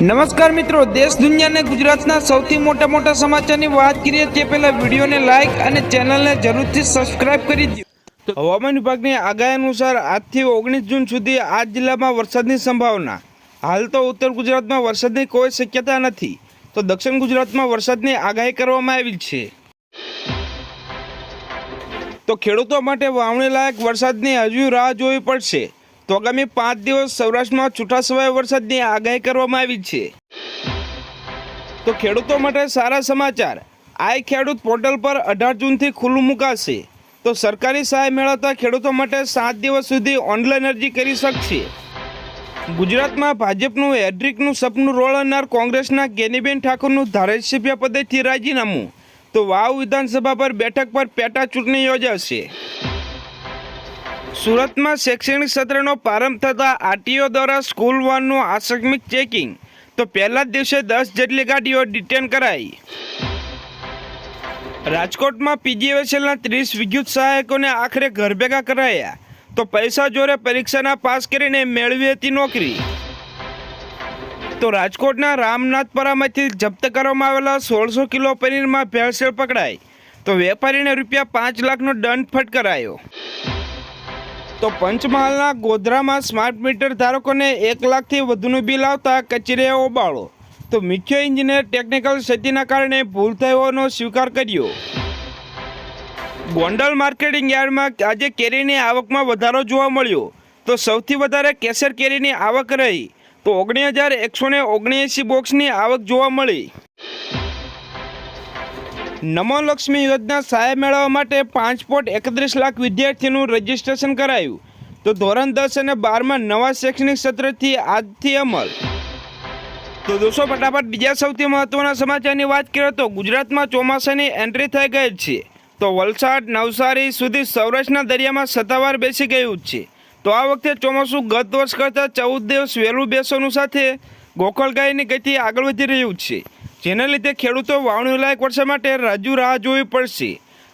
નમસ્કાર મિત્રો દેશ દુનિયાને ગુજરાતના સૌથી મોટા મોટા સમાચારની વાત કરીએ તે પહેલાં વિડીયોને લાઇક અને ચેનલને જરૂરથી સબસ્ક્રાઇબ કરી દો હવામાન વિભાગની આગાહી અનુસાર આજથી ઓગણીસ જૂન સુધી આ જિલ્લામાં વરસાદની સંભાવના. હાલ તો ઉત્તર ગુજરાતમાં વરસાદની કોઈ શક્યતા નથી. તો દક્ષિણ ગુજરાતમાં વરસાદની આગાહી કરવામાં આવી છે. તો ખેડૂતો માટે વાવણી લાયક વરસાદની હજુ રાહ જોવી પડશે. તો આગામી પાંચ દિવસ સૌરાષ્ટ્રમાં છૂટાછવાયા વરસાદની આગાહી કરવામાં આવી છે. તો ખેડૂતો માટે સારા સમાચાર. આઈ ખેડૂત પોર્ટલ પર અઢાર જૂનથી ખુલ્લું મુકાશે. તો સરકારી સહાય મેળવતા ખેડૂતો માટે સાત દિવસ સુધી ઓનલાઈન અરજી કરી શકશે. ગુજરાતમાં ભાજપનું હેડ્રિકનું સપનું રોળનાર કોંગ્રેસના ગેનીબેન ઠાકોરનું ધારાસભ્ય પદેથી રાજીનામું. તો વાવ વિધાનસભા પર બેઠક પર પેટા ચૂંટણી યોજાશે. સુરતમાં શૈક્ષણિક સત્રનો પ્રારંભ થતાં આરટીઓ દ્વારા સ્કૂલ વાનનું આકસ્મિક ચેકિંગ. તો પહેલા જ દિવસે દસ જેટલી ગાડીઓ ડિટેન કરાઈ. રાજકોટમાં પીજીવીસીએલના ત્રીસ વિદ્યુત સહાયકોને આખરે ઘર ભેગા કરાયા. તો પૈસા જોરે પરીક્ષાના પાસ કરીને મેળવી હતી નોકરી. તો રાજકોટના રામનાથપરામાંથી જપ્ત કરવામાં આવેલા સોળસો કિલો પનીરમાં ભેળસેળ પકડાઈ. તો વેપારીને રૂપિયા પાંચ લાખનો દંડ ફટકરાયો. તો પંચમહાલના ગોધરામાં સ્માર્ટ મીટર ધારકોને એક લાખથી વધુનું બિલ આવતા કચેરીએ ઓબાળો તો મુખ્ય એન્જિનિયર ટેકનિકલ ક્ષતિના કારણે ભૂલ થઈ હોવાનો સ્વીકાર કર્યો. ગોંડલ માર્કેટિંગ યાર્ડમાં આજે કેરીની આવકમાં વધારો જોવા મળ્યો. તો સૌથી વધારે કેસર કેરીની આવક રહી. તો ઓગણીસ હજાર એકસો ને ઓગણએંસી બોક્સની આવક જોવા મળી. નમો લક્ષ્મી યોજના સહાય મેળવવા માટે પાંચ પોઈન્ટ એકત્રીસ લાખ વિદ્યાર્થીનું રજીસ્ટ્રેશન કરાયું. તો ધોરણ દસ અને બારમાં નવા શૈક્ષણિક સત્રથી આજથી અમલ. તો દોસ્તો, ફટાફટ બીજા સૌથી મહત્ત્વના સમાચારની વાત કરીએ તો ગુજરાતમાં ચોમાસાની એન્ટ્રી થઈ ગઈ છે. તો વલસાડ, નવસારી સુધી સૌરાષ્ટ્રના દરિયામાં સત્તાવાર બેસી ગયું છે. તો આ વખતે ચોમાસું ગત વર્ષ કરતાં ચૌદ દિવસ વહેલું બેસવાનું સાથે ગોકળગાયની ગતિ આગળ વધી રહ્યું છે. જેના લીધે ખેડૂતો વાવણી લાયક વર્ષા માટે રાજુ રાહ જોવી પડશે.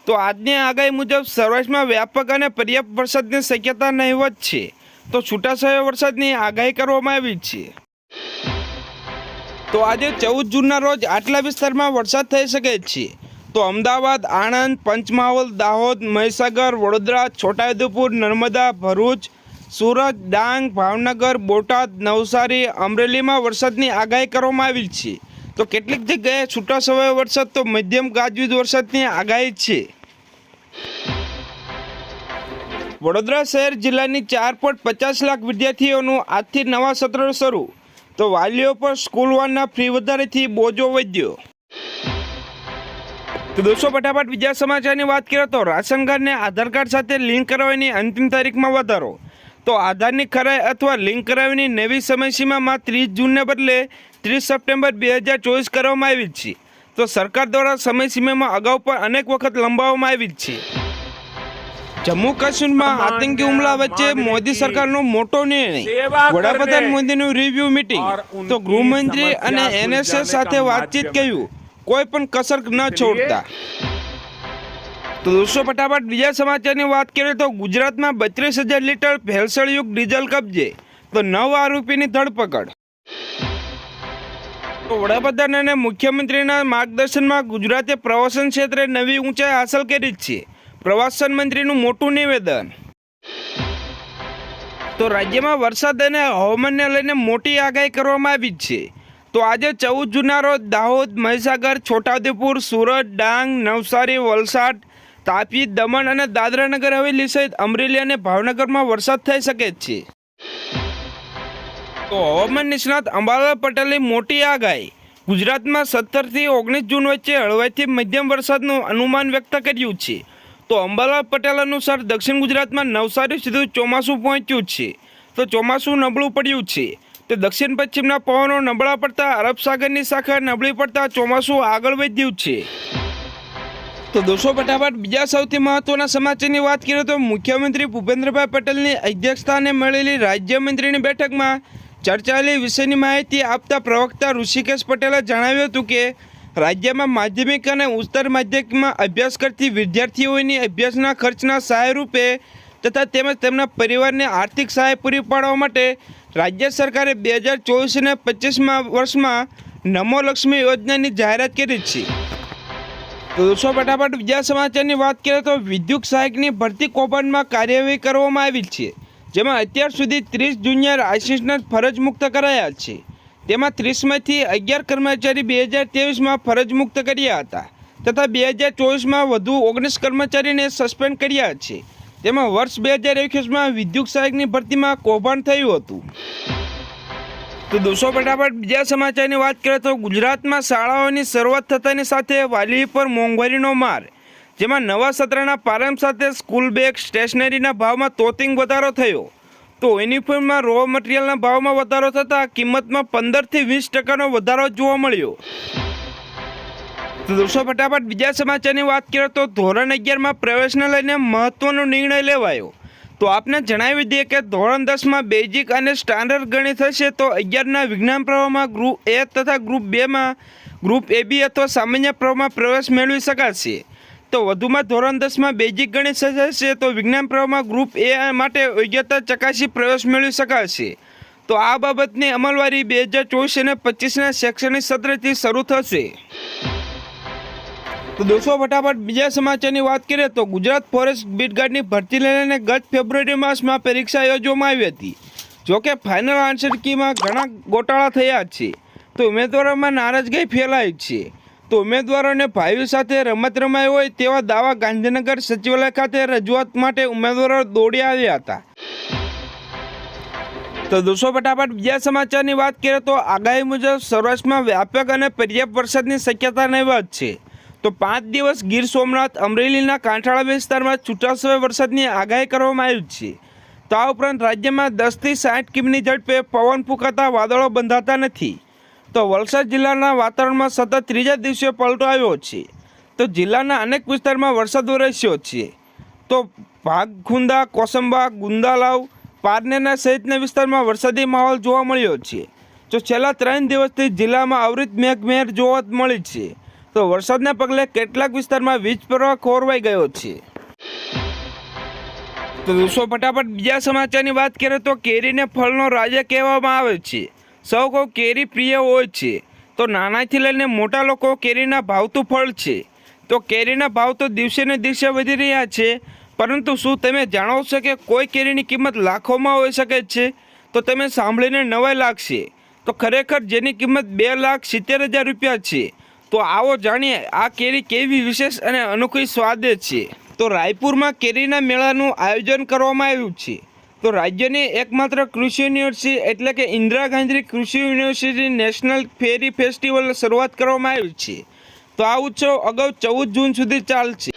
તો આજની આગાહી મુજબ સૌરાષ્ટ્રમાં વ્યાપક અને પર્યાપ્ત વરસાદની શક્યતા નહીવત છે. તો છૂટાછવાયા વરસાદની આગાહી કરવામાં આવી છે. તો આજે ચૌદ જૂનના રોજ આટલા વિસ્તારમાં વરસાદ થઈ શકે છે. તો અમદાવાદ, આણંદ, પંચમહાલ, દાહોદ, મહીસાગર, વડોદરા, છોટાઉદેપુર, નર્મદા, ભરૂચ, સુરત, ડાંગ, ભાવનગર, બોટાદ, નવસારી, અમરેલીમાં વરસાદની આગાહી કરવામાં આવી છે. તો કેટલીક જગ્યાએ છૂટા સમયે વરસાદ તો મધ્યમ ગાજવીજ વરસાદની આગાહી છે. વડોદરા શહેર જિલ્લાની ચાર પોઈન્ટ પચાસ લાખ વિદ્યાર્થીઓનું આજથી નવા સત્ર શરૂ. તો વાલીઓ પર સ્કૂલ વાનના ફ્રી વધારેથી બોજો વધ્યો. તો દોસ્તો, ફટાફટ બીજા સમાચારની વાત કરીએ તો રાશન કાર્ડને આધાર કાર્ડ સાથે લિંક કરાવવાની અંતિમ તારીખમાં વધારો. તો આધારની ખરાઈ અથવા લિંક કરાવવાની નવી સમયસીમામાં ત્રીસ જૂનને બદલે ત્રીસ સપ્ટેમ્બર બે હજાર ચોવીસ કરવામાં આવી છે. તો સરકાર દ્વારા સમયસીમામાં અગાઉ પણ અનેક વખત લંબાવવામાં આવી છે. જમ્મુ કાશ્મીરમાં આતંકી હુમલા વચ્ચે મોદી સરકારનો મોટો નિર્ણય. વડાપ્રધાન મોદીનું રિવ્યુ મિટિંગ તો ગૃહમંત્રી અને એનએસએસ સાથે વાતચીત કહ્યું કોઈ પણ કસર ન છોડતા. તો દોસ્તો ફટાફટ બીજા સમાચારની વાત કરીએ તો ગુજરાતમાં બત્રીસ હજાર લીટર ભેળસળયુક્ત ડીઝલ કબજે. તો નવ આરોપીની ધરપકડ. વડાપ્રધાન અને મુખ્યમંત્રીના માર્ગદર્શનમાં ગુજરાતે પ્રવાસન ક્ષેત્રે નવી ઊંચાઈ હાંસલ કરી છે. પ્રવાસન મંત્રીનું મોટું નિવેદન. તો રાજ્યમાં વરસાદ અને હવામાનને લઈને મોટી આગાહી કરવામાં આવી છે. તો આજે ચૌદ જૂના રોજ દાહોદ, મહીસાગર, છોટાઉદેપુર, સુરત, ડાંગ, નવસારી, વલસાડ, તાપી, દમણ અને દાદરાનગર હવેલી સહિત અમરેલી અને ભાવનગરમાં વરસાદ થઈ શકે છે. તો હવામાન નિષ્ણાત અંબાલાલ પટેલની મોટી આગાહી. ગુજરાતમાં સત્તરથી ઓગણીસ જૂન વચ્ચે હળવાથી મધ્યમ વરસાદનું અનુમાન વ્યક્ત કર્યું છે. તો અંબાલાલ પટેલ અનુસાર દક્ષિણ ગુજરાતમાં નવસારી સુધી ચોમાસું પહોંચ્યું છે. તો ચોમાસું નબળું પડ્યું છે. તો દક્ષિણ પશ્ચિમના પવનો નબળા પડતા અરબ સાગરની શાખા નબળી પડતા ચોમાસું આગળ વધ્યું છે. તો દોસ્તો, ફટાફટ બીજા સૌથી મહત્વના સમાચારની વાત કરીએ તો મુખ્યમંત્રી ભૂપેન્દ્રભાઈ પટેલની અધ્યક્ષતાને મળેલી રાજ્યમંત્રીની બેઠકમાં ચર્ચાયેલી વિષયની માહિતી આપતા પ્રવક્તા ઋષિકેશ પટેલે જણાવ્યું હતું કે, રાજ્યમાં માધ્યમિક અને ઉચ્ચતર માધ્યમિકમાં અભ્યાસ કરતી વિદ્યાર્થીઓની અભ્યાસના ખર્ચના સહાય રૂપે તથા તેમજ તેમના પરિવારને આર્થિક સહાય પૂરી પાડવા માટે રાજ્ય સરકારે બે હજાર ચોવીસ અને પચીસમાં વર્ષમાં નમો લક્ષ્મી યોજનાની જાહેરાત કરી છે. દોસ્તો, ફટાફટ બીજા સમાચારની વાત કરીએ તો વિદ્યુત સહાયકની ભરતી કૌભાંડમાં કાર્યવાહી કરવામાં આવી છે. જેમાં અત્યાર સુધી ત્રીસ જુનિયર આસિસ્ટન્ટ ફરજ મુક્ત કરાયા છે. તેમાં ત્રીસમાંથી અગિયાર કર્મચારી બે હજાર ત્રેવીસમાં ફરજ મુક્ત કર્યા હતા તથા બે હજાર ચોવીસમાં વધુ ઓગણીસ કર્મચારીને સસ્પેન્ડ કર્યા છે. તેમાં વર્ષ બે હજાર એકવીસમાં વિદ્યુત સહાયકની ભરતીમાં કૌભાંડ થયું હતું. તો દોસ્તો, ફટાફટ બીજા સમાચારની વાત કરીએ તો ગુજરાતમાં શાળાઓની શરૂઆત થતાની સાથે વાલી પર મોંઘવારીનો માર. જેમાં નવા સત્રના પ્રારંભ સાથે સ્કૂલ બેગ, સ્ટેશનરીના ભાવમાં તોતિંગ વધારો થયો. તો યુનિફોર્મમાં રો મટીરિયલના ભાવમાં વધારો થતાં કિંમતમાં પંદરથી વીસ ટકાનો વધારો જોવા મળ્યો. તો દોસ્તો, ફટાફટ બીજા સમાચારની વાત કરીએ તો ધોરણ અગિયારમાં પ્રવેશને લઈને મહત્વનો નિર્ણય લેવાયો. તો આપને જણાવી દઈએ કે ધોરણ દસમાં બેઝિક અને સ્ટાન્ડર્ડ ગણિત થશે તો અગિયારના વિજ્ઞાન પ્રવાહમાં ગ્રુપ એ તથા ગ્રુપ બેમાં ગ્રુપ એ બી અથવા સામાન્ય પ્રવાહમાં પ્રવેશ મેળવી શકાશે. તો વધુમાં ધોરણ દસમાં બેઝિક ગણિત હશે તો વિજ્ઞાન પ્રવાહમાં ગ્રુપ એ માટે યોગ્યતા ચકાસી પ્રવેશ મેળવી શકાશે. તો આ બાબતની અમલવારી બે હજાર ચોવીસ અને પચીસના શૈક્ષણિક સત્રથી શરૂ થશે. તો દોસ્તો, ફટાફટ બીજા સમાચારની વાત કરીએ તો ગુજરાત ફોરેસ્ટ બીટગાર્ડની ભરતી લઈને ગત ફેબ્રુઆરી માસમાં પરીક્ષા યોજવામાં આવી હતી. જોકે ફાઇનલ આન્સર કીમાં ઘણા ગોટાળા થયા છે. તો ઉમેદવારોમાં નારાજગી ફેલાઈ છે. તો ઉમેદવારોને ભાઈઓ સાથે રમત રમાઈ હોય તેવા દાવા ગાંધીનગર સચિવાલય ખાતે રજૂઆત માટે ઉમેદવારો દોડી આવ્યા હતા. તો દોસ્તો, ફટાફટ બીજા સમાચારની વાત કરીએ તો આગાહી મુજબ સૌરાષ્ટ્રમાં વ્યાપક અને પર્યાપ્ત વરસાદની શક્યતા નહીવત છે. તો પાંચ દિવસ ગીર સોમનાથ, અમરેલીના કાંઠાળા વિસ્તારમાં છૂટાછવાયા વરસાદની આગાહી કરવામાં આવી છે. તો આ ઉપરાંત રાજ્યમાં દસથી સાઠ કિમીની ઝડપે પવન ફૂંકાતા વાદળો બંધાતા નથી. તો વલસાડ જિલ્લાના વાતાવરણમાં સતત ત્રીજા દિવસે પલટો આવ્યો છે. તો જિલ્લાના અનેક વિસ્તારમાં વરસાદ વરસ્યો છે. તો ભાગખુંદા કોસંબા, ગુંદાલાવ પારનેના સહિતના વિસ્તારમાં વરસાદી માહોલ જોવા મળ્યો છે. તો છેલ્લા ત્રણ દિવસથી જિલ્લામાં અવરિત મેઘમેર જોવા મળી છે. તો વરસાદના પગલે કેટલાક વિસ્તારમાં વીજ પ્રવાહ ખોરવાઈ ગયો છે. તો દોસ્તો ફટાફટ બીજા સમાચારની વાત કરીએ તો કેરીને ફળનો રાજા કહેવામાં આવે છે. સૌ કોઈ કેરી પ્રિય હોય છે. તો નાનાથી લઈને મોટા લોકો કેરીના ભાવતું ફળ છે. તો કેરીના ભાવ તો દિવસે ને દિવસે વધી રહ્યા છે. પરંતુ શું તમે જાણો છો કે કોઈ કેરીની કિંમત લાખોમાં હોઈ શકે છે? તો તમે સાંભળીને નવાઈ લાગશે. તો ખરેખર જેની કિંમત બે લાખ સિત્તેર હજાર રૂપિયા છે. તો આવો જાણીએ આ કેરી કેવી વિશેષ અને અનોખી સ્વાદે છે. તો રાયપુરમાં કેરીના મેળાનું આયોજન કરવામાં આવ્યું છે. તો રાજ્યની એકમાત્ર કૃષિ યુનિવર્સિટી એટલે કે ઇન્દિરા ગાંધી કૃષિ યુનિવર્સિટી નેશનલ ફેરી ફેસ્ટિવલ શરૂઆત કરવામાં આવી છે. તો આ ઉત્સવ અગાઉ ચૌદ જૂન સુધી ચાલશે.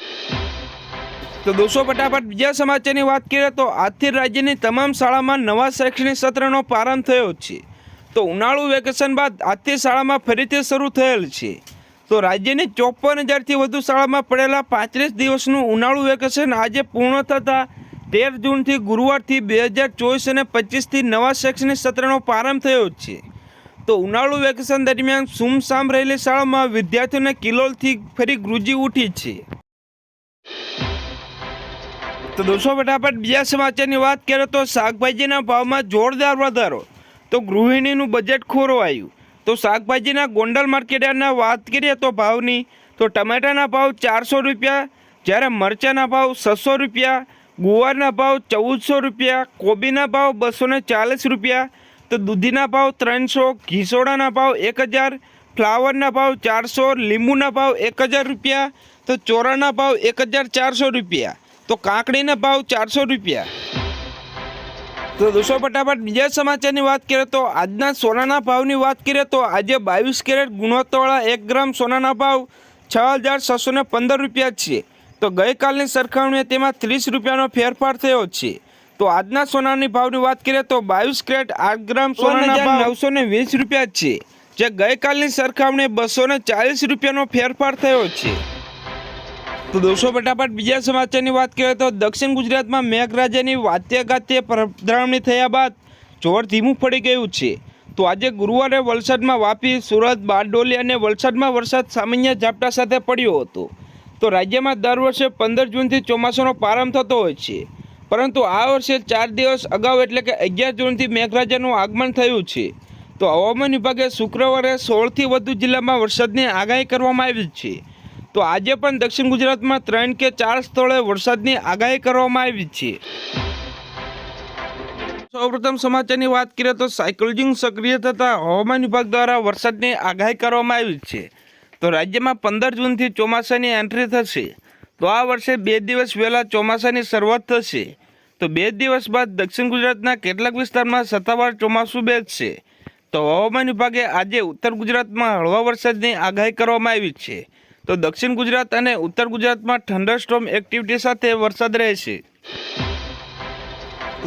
તો દોસ્તો, ફટાફટ બીજા સમાચારની વાત કરીએ તો આજથી રાજ્યની તમામ શાળામાં નવા શૈક્ષણિક સત્રનો પ્રારંભ થયો છે. તો ઉનાળુ વેકેશન બાદ આજથી શાળામાં ફરીથી શરૂ થયેલ છે. તો રાજ્યની ચોપન હજારથી વધુ શાળામાં પડેલા પાંત્રીસ દિવસનું ઉનાળુ વેકેશન આજે પૂર્ણ થતાં તેર જૂનથી ગુરુવારથી બે હજાર ચોવીસ અને પચીસથી નવા શૈક્ષણિક સત્રનો પ્રારંભ થયો છે. તો ઉનાળુ વેકેશન દરમિયાન સુમસામ રહેલી શાળામાં વિદ્યાર્થીઓને કિલોલથી ફરી ગુંજી ઉઠી છે. તો દોસ્તો, ફટાફટ બીજા સમાચારની વાત કરીએ તો શાકભાજીના ભાવમાં જોરદાર વધારો. તો ગૃહિણીનું બજેટ ખોરવાયું. તો શાકભાજીના ગોંડલ માર્કેટના વાત કરીએ તો ભાવની, તો ટમેટાના ભાવ ચારસો રૂપિયા, જ્યારે મરચાંના ભાવ છસો રૂપિયા ગુવારના ભાવ ચૌદસો રૂપિયા, કોબીના ભાવ બસો ચાલીસ રૂપિયા, તો દૂધીના ભાવ ત્રણસો, ઘીસોડાના ભાવ એક હજાર, ફ્લાવરના ભાવ ચારસો, લીંબુના ભાવ એક હજાર રૂપિયા, તો ચોરાના ભાવ એક હજાર ચારસો રૂપિયા, તો કાકડીના ભાવ ચારસો રૂપિયા. તો દોસ્તો, ફટાફટ બીજા સમાચારની વાત કરીએ તો આજના સોનાના ભાવની વાત કરીએ તો આજે બાવીસ કેરેટ ગુણવત્તાવાળા એક ગ્રામ સોનાના ભાવ છ હજાર છસો પંદર રૂપિયા છે. તો ગઈકાલની સરખામણીએ તેમાં ત્રીસ રૂપિયાનો ફેરફાર થયો છે. તો આજના સોનાની ભાવની વાત કરીએ તો બાવીસ કેરેટ આઠ ગ્રામ સોનાના ભાવ નવસો ને વીસ રૂપિયા છે જે ગઈકાલની સરખામણીએ બસો ને ચાલીસ રૂપિયાનો ફેરફાર થયો છે. તો દોસ્તો ફટાફટ બીજા સમાચારની વાત કરીએ તો દક્ષિણ ગુજરાતમાં મેઘરાજાની વાત્યઘાત્ય પધરામણી થયા બાદ જોર ધીમું પડી ગયું છે. તો આજે ગુરુવારે વલસાડમાં વાપી સુરત બારડોલી અને વલસાડમાં વરસાદ સામાન્ય ઝાપટા સાથે પડ્યો હતો. તો રાજ્યમાં દર વર્ષે પંદર જૂનથી ચોમાસાનો પ્રારંભ થતો હોય છે. પરંતુ આ વર્ષે ચાર દિવસ અગાઉ એટલે કે અગિયાર જૂનથી મેઘરાજાનું આગમન થયું છે. તો હવામાન વિભાગે શુક્રવારે સોળથી વધુ જિલ્લામાં વરસાદની આગાહી કરવામાં આવી છે. તો આજે પણ દક્ષિણ ગુજરાતમાં ત્રણ કે ચાર સ્થળે વરસાદની આગાહી કરવામાં આવી છે. સૌપ્રથમ સમાચારની વાત કરીએ તો સાયકોલોજી સક્રિય થતાં હવામાન વિભાગ દ્વારા વરસાદની આગાહી કરવામાં આવી છે. તો રાજ્યમાં પંદર જૂનથી ચોમાસાની એન્ટ્રી થશે. તો આ વર્ષે બે દિવસ વહેલા ચોમાસાની શરૂઆત થશે. તો બે દિવસ બાદ દક્ષિણ ગુજરાતના કેટલાક વિસ્તારમાં સત્તાવાર ચોમાસું બેસશે. તો હવામાન વિભાગે આજે ઉત્તર ગુજરાતમાં હળવા વરસાદની આગાહી કરવામાં આવી છે. તો દક્ષિણ ગુજરાત અને ઉત્તર ગુજરાતમાં થંડરસ્ટોમ એક્ટિવિટી સાથે વરસાદ રહેશે.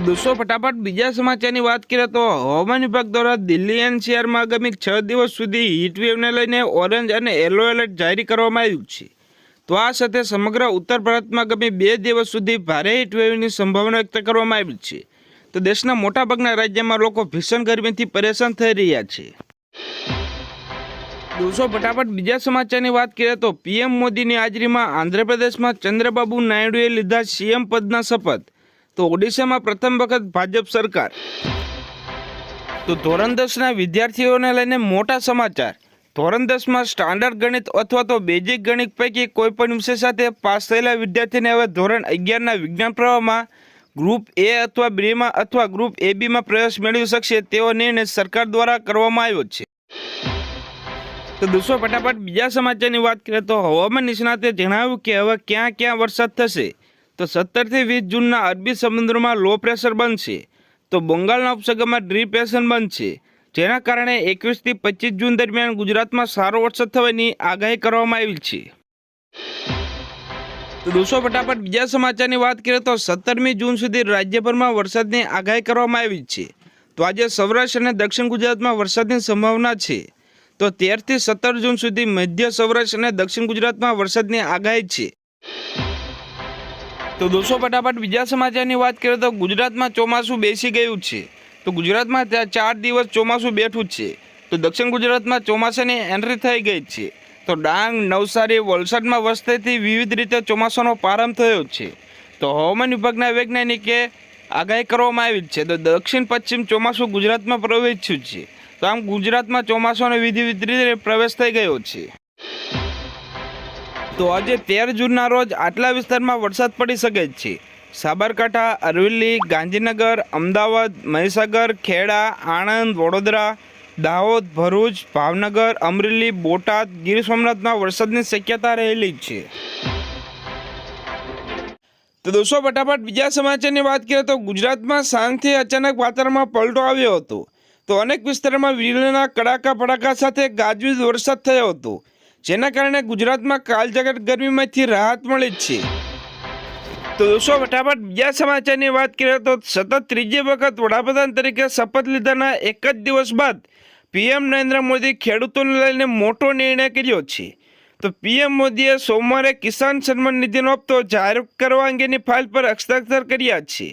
દોસ્તો, ફટાફટ બીજા સમાચારની વાત કરીએ તો હવામાન વિભાગ દ્વારા દિલ્હી એનસીઆરમાં આગામી છ દિવસ સુધી હીટવેવને લઈને ઓરેન્જ અને યલો એલર્ટ જારી કરવામાં આવ્યું છે. તો આ સાથે સમગ્ર ઉત્તર ભારતમાં આગામી બે દિવસ સુધી ભારે હીટવેવની સંભાવના વ્યક્ત કરવામાં આવી છે. તો દેશના મોટાભાગના રાજ્યમાં લોકો ભીષણ ગરમીથી પરેશાન થઈ રહ્યા છે. દોસ્તો, ફટાફટ બીજા સમાચારની વાત કરીએ તો પીએમ મોદીની હાજરીમાં આંધ્રપ્રદેશમાં ચંદ્રબાબુ નાયડુએ લીધા સીએમ પદના શપથ. તો ઓડિશામાં પ્રથમ વખત ભાજપ સરકાર. તો ધોરણ દસના વિદ્યાર્થીઓને લઈને મોટા સમાચાર. ધોરણ દસમાં સ્ટાન્ડર્ડ ગણિત અથવા તો બેઝિક ગણિત પૈકી કોઈ પણ વિષય સાથે પાસ થયેલા વિદ્યાર્થીને હવે ધોરણ અગિયારના વિજ્ઞાન પ્રવાહમાં ગ્રુપ એ અથવા બીમાં અથવા ગ્રુપ એ બીમાં પ્રવેશ મેળવી શકશે તેવો નિર્ણય સરકાર દ્વારા કરવામાં આવ્યો છે. તો દોસ્તો, ફટાફટ બીજા સમાચારની વાત કરીએ તો હવામાન નિષ્ણાતે જણાવ્યું કે હવે ક્યાં ક્યાં વરસાદ થશે? તો સત્તરથી વીસ જૂનના અરબી સમુદ્રમાં લો પ્રેશર બનશે. તો બંગાળના ઉપસાગરમાં ડ્રીપ્રેશન બનશે. જેના કારણે એકવીસથી પચીસ જૂન દરમિયાન ગુજરાતમાં સારો વરસાદ થવાની આગાહી કરવામાં આવી છે. તો દોસ્તો, ફટાફટ બીજા સમાચારની વાત કરીએ તો સત્તરમી જૂન સુધી રાજ્યભરમાં વરસાદની આગાહી કરવામાં આવી છે. તો આજે સૌરાષ્ટ્ર અને દક્ષિણ ગુજરાતમાં વરસાદની સંભાવના છે. તો તેરથી સત્તર જૂન સુધી મધ્ય સૌરાષ્ટ્ર અને દક્ષિણ ગુજરાતમાં વરસાદની આગાહી છે. તો દોસ્તો ફટાફટ બીજા સમાચારની વાત કરીએ તો ગુજરાતમાં ચોમાસું બેસી ગયું છે. તો ગુજરાતમાં ચાર દિવસ ચોમાસું બેઠું છે. તો દક્ષિણ ગુજરાતમાં ચોમાસાની એન્ટ્રી થઈ ગઈ છે. તો ડાંગ, નવસારી, વલસાડમાં વસતીથી વિવિધ રીતે ચોમાસાનો પ્રારંભ થયો છે. તો હવામાન વિભાગના વૈજ્ઞાનિકે આગાહી કરવામાં આવી છે. તો દક્ષિણ પશ્ચિમ ચોમાસું ગુજરાતમાં પ્રવેશ્યું છે. તો આમ ગુજરાતમાં ચોમાસાનો વિધિ રીતે પ્રવેશ થઈ ગયો છે. તો આજે તેર જૂનના રોજ આટલા વિસ્તારમાં વરસાદ પડી શકે છે. સાબરકાંઠા, અરવલ્લી, ગાંધીનગર, અમદાવાદ, મહીસાગર, ખેડા, આણંદ, વડોદરા, દાહોદ, ભરૂચ, ભાવનગર, અમરેલી, બોટાદ, ગીર સોમનાથમાં વરસાદની શક્યતા રહેલી છે. તો દોસ્તો, ફટાફટ બીજા સમાચારની વાત કરીએ તો ગુજરાતમાં સાંજથી અચાનક વાતાવરણમાં પલટો આવ્યો હતો. તો અનેક વિસ્તારોમાં વીજળીના કડાકા ફડાકા સાથે ગાજવીજ વરસાદ થયો હતો. જેના કારણે ગુજરાતમાં કાળજાગર ગરમીમાંથી રાહત મળી છે. તો દોસ્તો, ફટાફટ બીજા સમાચારની વાત કરીએ તો સતત ત્રીજી વખત વડાપ્રધાન તરીકે શપથ લીધાના એક જ દિવસ બાદ પીએમ નરેન્દ્ર મોદી ખેડૂતોને લઈને મોટો નિર્ણય કર્યો છે. તો પીએમ મોદીએ સોમવારે કિસાન સન્માન નિધિનો હપ્તો જાહેર કરવા અંગેની ફાઇલ પર હસ્તાક્ષર કર્યા છે.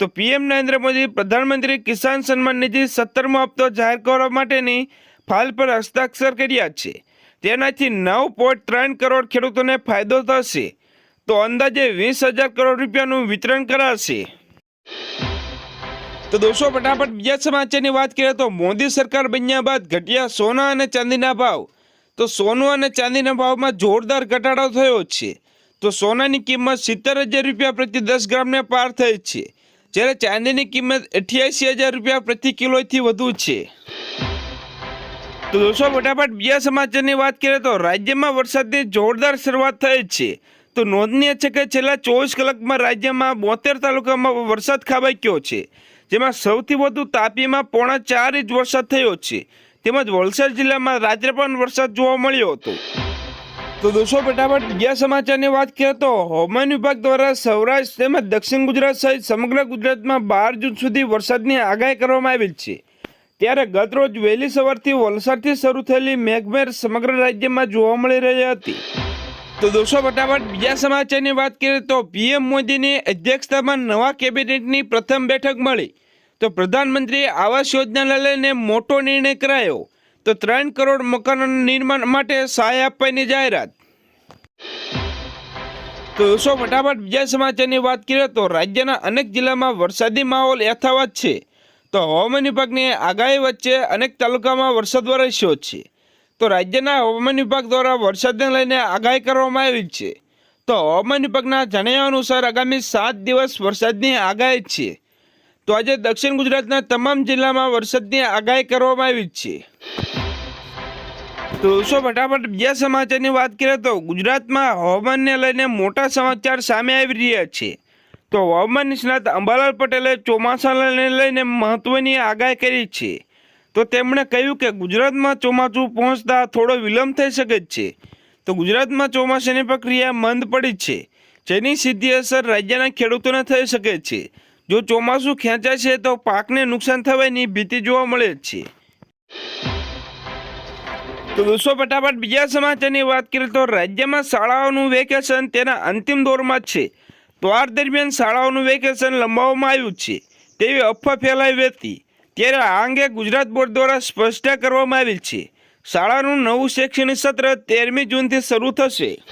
તો પીએમ નરેન્દ્ર મોદી પ્રધાનમંત્રી કિસાન સન્માન નિધિ સત્તરમો હપ્તો જાહેર કરવા માટેની ફાઇલ પર હસ્તાક્ષર કર્યા છે. તેનાથી નવ પોઈન્ટ ત્રણ કરોડ ખેડૂતોને ફાયદો થશે. તો અંદાજે વીસ હજાર કરોડ રૂપિયાનું વિતરણ કરાશે. તો દોસ્તો, ફટાફટ બીજા સમાચારની વાત કરીએ તો મોદી સરકાર બન્યા બાદ ઘટ્યા સોના અને ચાંદીના ભાવ. તો સોનું અને ચાંદીના ભાવમાં જોરદાર ઘટાડો થયો છે. તો સોનાની કિંમત સિત્તેર હજાર રૂપિયા પ્રતિ દસ ગ્રામને પાર થઈ છે. જ્યારે ચાંદીની કિંમત અઠ્યાસી હજાર રૂપિયા પ્રતિ કિલોથી વધુ છે. તો દોસ્તો, ફટાફટ બીજા સમાચારની વાત કરીએ તો રાજ્યમાં વરસાદની જોરદાર શરૂઆત થઈ છે. તો નોંધનીય છે કે છેલ્લા ચોવીસ કલાકમાં રાજ્યમાં બોતેર તાલુકામાં વરસાદ ખાબક્યો છે. જેમાં સૌથી વધુ તાપીમાં પોણા ચાર ઇંચ વરસાદ થયો છે. તેમજ વલસાડ જિલ્લામાં રાત્રે પણ વરસાદ જોવા મળ્યો હતો. તો દોસ્તો, ફટાફટ બીજા સમાચારની વાત કરીએ તો હવામાન વિભાગ દ્વારા સૌરાષ્ટ્ર તેમજ દક્ષિણ ગુજરાત સહિત સમગ્ર ગુજરાતમાં બાર જૂન સુધી વરસાદની આગાહી કરવામાં આવી છે. ત્યારે ગતરોજ વહેલી સવારથી વલસાડથી શરૂ થયેલી મેઘમેર સમગ્ર રાજ્યમાં જોવા મળી રહી હતી. તો દોસ્તો, ફટાફટ બીજા સમાચારની વાત કરીએ તો પીએમ મોદીની અધ્યક્ષતામાં નવા કેબિનેટની પ્રથમ બેઠક મળી. તો પ્રધાનમંત્રી આવાસ યોજનાને લઈને મોટો નિર્ણય કરાયો. તો ત્રણ કરોડ મકાનોના નિર્માણ માટે સહાય આપવાની જાહેરાત. તો દોસ્તો, ફટાફટ બીજા સમાચારની વાત કરીએ તો રાજ્યના અનેક જિલ્લામાં વરસાદી માહોલ યથાવત છે. તો હવામાન વિભાગની આગાહી વચ્ચે અનેક તાલુકામાં વરસાદ વરસ્યો છે. તો રાજ્યના હવામાન વિભાગ દ્વારા વરસાદને લઈને આગાહી કરવામાં આવી છે. તો હવામાન વિભાગના જણાવ્યા અનુસાર આગામી સાત દિવસ વરસાદની આગાહી છે. તો આજે દક્ષિણ ગુજરાતના તમામ જિલ્લામાં વરસાદની આગાહી કરવામાં આવી છે. તો દોસ્તો ફટાફટ બીજા સમાચારની વાત કરીએ તો ગુજરાતમાં હવામાનને લઈને મોટા સમાચાર સામે આવી રહ્યા છે. તો હવામાન નિષ્ણાત અંબાલાલ પટેલે ચોમાસાને લઈને મહત્વની આગાહી કરી છે. તો તેમણે કહ્યું કે ગુજરાતમાં ચોમાસું પહોંચતા થોડો વિલંબ થઈ શકે છે. તો ગુજરાતમાં ચોમાસાની પ્રક્રિયા મંદ પડી છે, જેની સીધી અસર રાજ્યના ખેડૂતોને થઈ શકે છે. જો ચોમાસું ખેંચાય છે તો પાકને નુકસાન થવાની ભીતિ જોવા મળે છે. તો દોસ્તો ફટાફટ બીજા સમાચારની વાત કરીએ તો રાજ્યમાં શાળાઓનું વેકેશન તેના અંતિમ દોરમાં છે. તો આ દરમિયાન શાળાઓનું વેકેશન લંબાવવામાં આવ્યું છે. તેવી અફવા ફેલાઈ હતી ત્યારે આ અંગે ગુજરાત બોર્ડ દ્વારા સ્પષ્ટતા કરવામાં આવી છે. શાળાનું નવું શૈક્ષણિક સત્ર તેરમી જૂનથી શરૂ થશે.